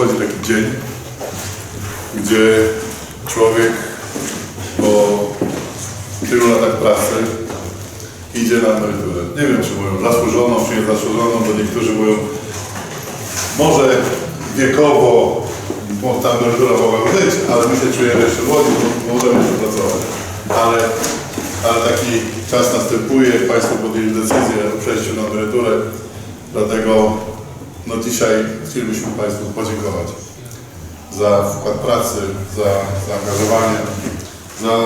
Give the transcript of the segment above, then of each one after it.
przychodzi taki dzień, gdzie człowiek po tylu latach pracy idzie na emeryturę. Nie wiem, czy mówią zasłużoną, czy niezasłużoną, bo niektórzy mówią, może wiekowo ta emerytura mogła być, ale my się czujemy jeszcze młodzi, możemy jeszcze pracować. Ale, ale taki czas następuje, Państwo podjęli decyzję o przejściu na emeryturę, dlatego dzisiaj chcielibyśmy Państwu podziękować za wkład pracy, za zaangażowanie, za,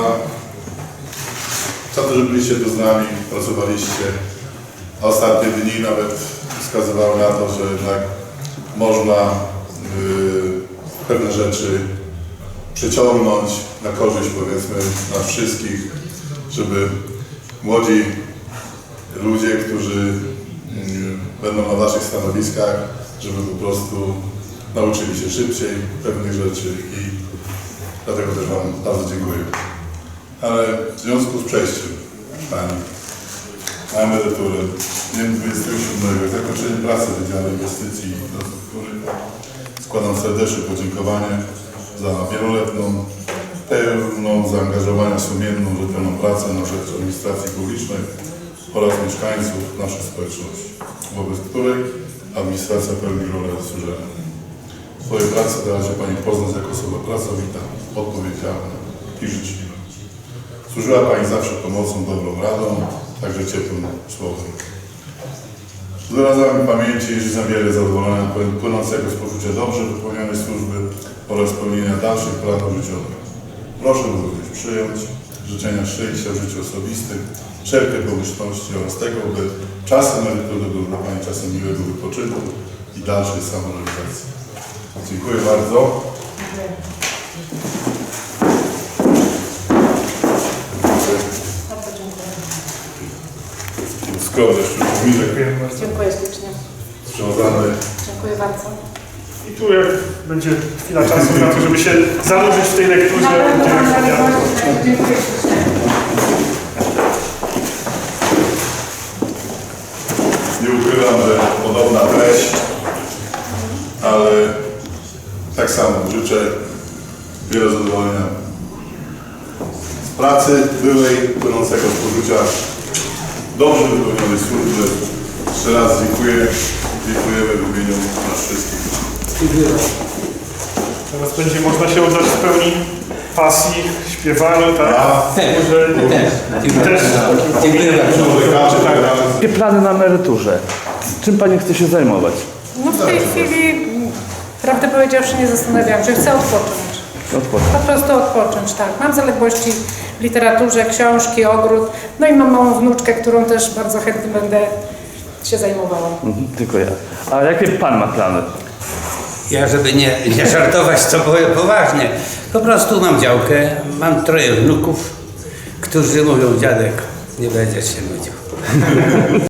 za to, że byliście tu z nami, pracowaliście. Ostatnie dni nawet wskazywały na to, że jednak można yy, pewne rzeczy przeciągnąć na korzyść powiedzmy nas wszystkich, żeby młodzi ludzie, którzy mm, będą na Waszych stanowiskach, żeby po prostu nauczyli się szybciej pewnych rzeczy i dlatego też Wam bardzo dziękuję. Ale w związku z przejściem Pani na emeryturę dniem 27 zakończenie pracy w Wydziale Inwestycji i Infrastruktury składam serdeczne podziękowanie za wieloletnią, pełną zaangażowania, sumienną, rzetelną pracę na rzecz administracji publicznej oraz mieszkańców naszej społeczności, wobec której administracja pełni rolę służebną. W swojej pracy dała się Pani poznać jako osoba pracowita, odpowiedzialna i życzliwa. Służyła Pani zawsze pomocą, dobrą radą, także ciepłym słowem. Wyrazami pamięci i życzę wiele zadowolenia płynącego z poczucia dobrze wypełnionej służby oraz spełnienia dalszych planów życiowych. Proszę również przyjąć życzenia szczęścia w życiu osobistym, wszelkie pomyślności oraz tego, by czas emerytury był dla Pani czasem miłego wypoczynku i dalszej samorealizacji. Dziękuję bardzo. Bardzo dziękuję. Skromny Milek Dziękuję ślicznie. związany Dziękuję bardzo. I tu jak będzie chwila czasu na to, żeby się zanurzyć w tej lekturze. Dziękuję. Nie ukrywam, że podobna treść, ale tak samo życzę wiele zadowolenia z pracy byłej, płynącego z poczucia dobrze wypełnionej służby. Jeszcze raz dziękuję. Dziękujemy w imieniu nas wszystkich. Teraz będzie można się oddać w pełni pasji, śpiewaniu, tak? A Służeniu. Też Dziękuję bardzo. lekarze, tak dalej. Jakie plany na emeryturze? Czym Pani chce się zajmować? No w tej chwili, prawdę powiedziawszy, nie zastanawiałam się. Chcę odpocząć. Odpocząć. Po prostu odpocząć, tak. Mam zaległości w literaturze, książki, ogród. No i mam małą wnuczkę, którą też bardzo chętnie będę się zajmowała. Mhm, Dziękuję. A jakie Pan ma plany? Ja, żeby nie, nie żartować, to powiem poważnie. Po prostu mam działkę, mam troje wnuków, którzy mówią, dziadek, nie będziesz się nudził.